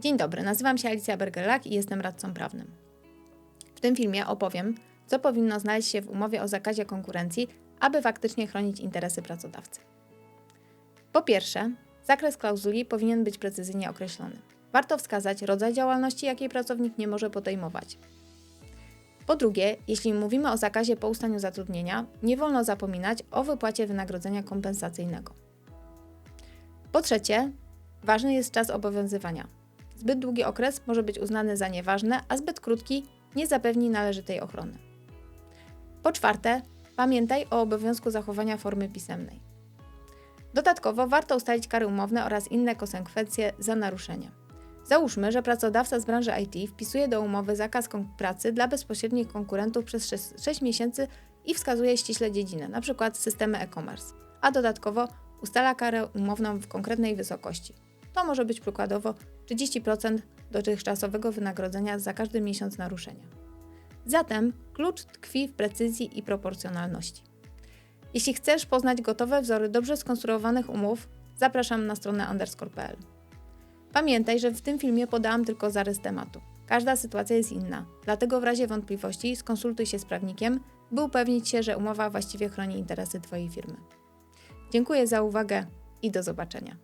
Dzień dobry, nazywam się Alicja Bergelak i jestem radcą prawnym. W tym filmie opowiem, co powinno znaleźć się w umowie o zakazie konkurencji, aby faktycznie chronić interesy pracodawcy. Po pierwsze, zakres klauzuli powinien być precyzyjnie określony. Warto wskazać rodzaj działalności, jakiej pracownik nie może podejmować. Po drugie, jeśli mówimy o zakazie po ustaniu zatrudnienia, nie wolno zapominać o wypłacie wynagrodzenia kompensacyjnego. Po trzecie, ważny jest czas obowiązywania. Zbyt długi okres może być uznany za nieważny, a zbyt krótki nie zapewni należytej ochrony. Po czwarte, pamiętaj o obowiązku zachowania formy pisemnej. Dodatkowo warto ustalić kary umowne oraz inne konsekwencje za naruszenie. Załóżmy, że pracodawca z branży IT wpisuje do umowy zakaz pracy dla bezpośrednich konkurentów przez 6, 6 miesięcy i wskazuje ściśle dziedzinę, np. systemy e-commerce, a dodatkowo ustala karę umowną w konkretnej wysokości. To może być przykładowo 30% dotychczasowego wynagrodzenia za każdy miesiąc naruszenia. Zatem klucz tkwi w precyzji i proporcjonalności. Jeśli chcesz poznać gotowe wzory dobrze skonstruowanych umów, zapraszam na stronę underscore.pl. Pamiętaj, że w tym filmie podałam tylko zarys tematu. Każda sytuacja jest inna, dlatego w razie wątpliwości skonsultuj się z prawnikiem, by upewnić się, że umowa właściwie chroni interesy Twojej firmy. Dziękuję za uwagę i do zobaczenia.